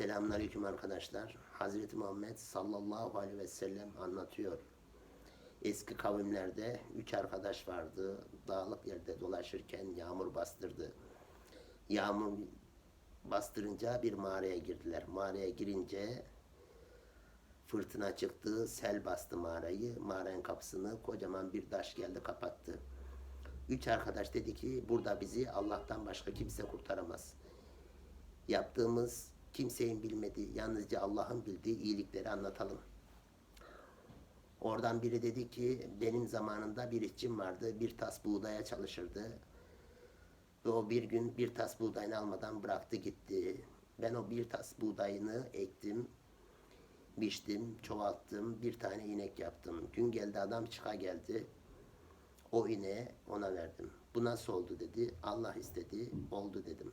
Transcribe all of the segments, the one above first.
Selamünaleyküm arkadaşlar. Hazreti Muhammed sallallahu aleyhi ve sellem anlatıyor. Eski kavimlerde üç arkadaş vardı. Dağlık yerde dolaşırken yağmur bastırdı. Yağmur bastırınca bir mağaraya girdiler. Mağaraya girince fırtına çıktı, sel bastı mağarayı. Mağaranın kapısını kocaman bir taş geldi kapattı. Üç arkadaş dedi ki burada bizi Allah'tan başka kimse kurtaramaz. Yaptığımız kimsenin bilmediği, yalnızca Allah'ın bildiği iyilikleri anlatalım. Oradan biri dedi ki benim zamanında bir işçim vardı. Bir tas buğdaya çalışırdı. Ve o bir gün bir tas buğdayını almadan bıraktı gitti. Ben o bir tas buğdayını ektim, biçtim, çoğalttım, bir tane inek yaptım. Gün geldi adam çıka geldi. O ineğe ona verdim. Bu nasıl oldu dedi. Allah istedi, oldu dedim.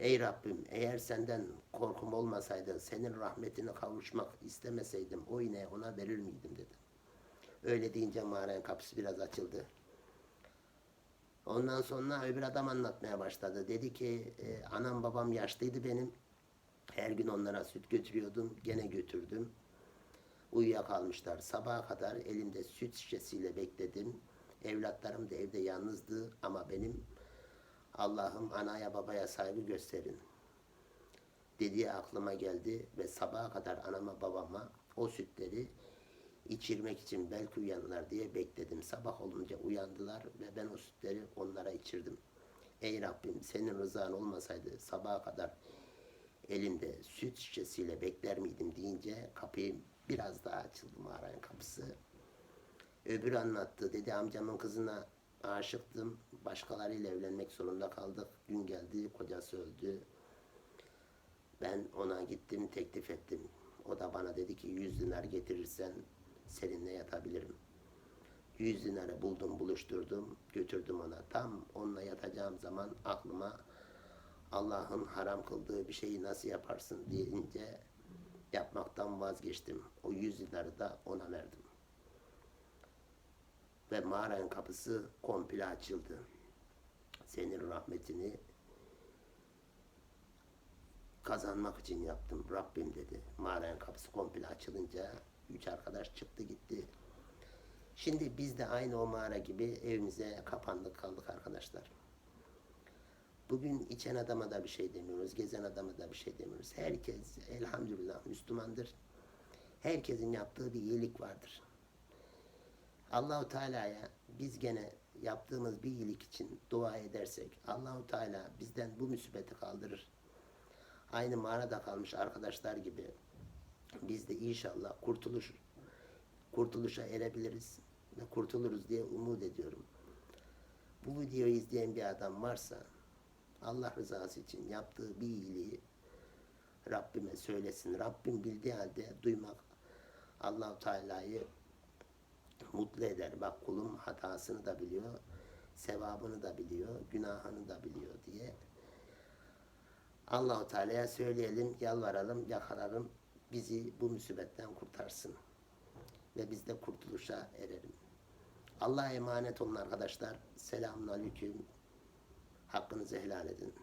Ey Rabbim eğer senden korkum olmasaydı, senin rahmetine kavuşmak istemeseydim o ineği ona verir miydim dedi. Öyle deyince mağaranın kapısı biraz açıldı. Ondan sonra öbür adam anlatmaya başladı. Dedi ki e, anam babam yaşlıydı benim. Her gün onlara süt götürüyordum. Gene götürdüm. Uyuyakalmışlar. Sabaha kadar elinde süt şişesiyle bekledim. Evlatlarım da evde yalnızdı ama benim Allah'ım anaya babaya saygı gösterin dediği aklıma geldi ve sabaha kadar anama babama o sütleri içirmek için belki uyanırlar diye bekledim. Sabah olunca uyandılar ve ben o sütleri onlara içirdim. Ey Rabbim senin rızan olmasaydı sabaha kadar elimde süt şişesiyle bekler miydim deyince kapıyı biraz daha açıldı mağaranın kapısı. Öbürü anlattı. Dedi amcamın kızına aşıktım. Başkalarıyla evlenmek zorunda kaldık. Gün geldi kocası öldü. Ben ona gittim teklif ettim. O da bana dedi ki 100 dinar getirirsen seninle yatabilirim. 100 dinarı buldum buluşturdum götürdüm ona. Tam onunla yatacağım zaman aklıma Allah'ın haram kıldığı bir şeyi nasıl yaparsın deyince yapmaktan vazgeçtim. O 100 dinarı da ona verdim ve mağaranın kapısı komple açıldı. Senin rahmetini kazanmak için yaptım Rabbim dedi. Mağaranın kapısı komple açılınca üç arkadaş çıktı gitti. Şimdi biz de aynı o mağara gibi evimize kapandık kaldık arkadaşlar. Bugün içen adama da bir şey demiyoruz, gezen adama da bir şey demiyoruz. Herkes elhamdülillah Müslümandır. Herkesin yaptığı bir iyilik vardır. Allahu Teala'ya biz gene yaptığımız bir iyilik için dua edersek Allahu Teala bizden bu musibeti kaldırır. Aynı mağarada kalmış arkadaşlar gibi biz de inşallah kurtuluş kurtuluşa erebiliriz ve kurtuluruz diye umut ediyorum. Bu videoyu izleyen bir adam varsa Allah rızası için yaptığı bir iyiliği Rabbime söylesin. Rabbim bildiği halde duymak Allahu Teala'yı mutlu eder. Bak kulum hatasını da biliyor, sevabını da biliyor, günahını da biliyor diye. Allahu Teala'ya söyleyelim, yalvaralım, yakalalım. Bizi bu musibetten kurtarsın. Ve biz de kurtuluşa erelim. Allah'a emanet olun arkadaşlar. Selamun aleyküm. Hakkınızı helal edin.